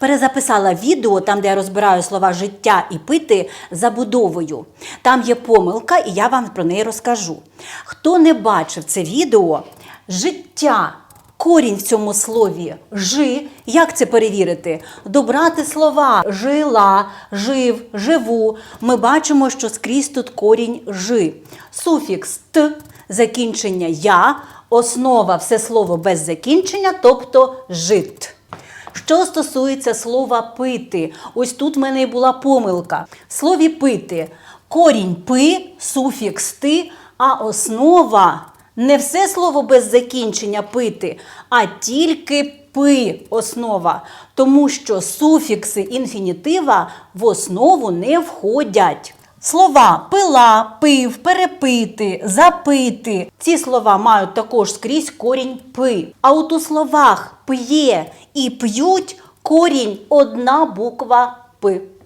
Перезаписала відео, там, де я розбираю слова життя і пити забудовою. Там є помилка, і я вам про неї розкажу. Хто не бачив це відео, життя. Корінь в цьому слові жи. Як це перевірити? Добрати слова жила, жив, живу. Ми бачимо, що скрізь тут корінь жи. Суфікс т, закінчення я, основа все слово без закінчення, тобто жит. Що стосується слова пити, ось тут в мене і була помилка. В слові пити корінь пи, суфікс ти, а основа не все слово без закінчення пити, а тільки пи основа, тому що суфікси інфінітива в основу не входять. Слова пила, пив, перепити, запити. Ці слова мають також скрізь корінь пи. А от у словах п'є і п'ють корінь одна буква П.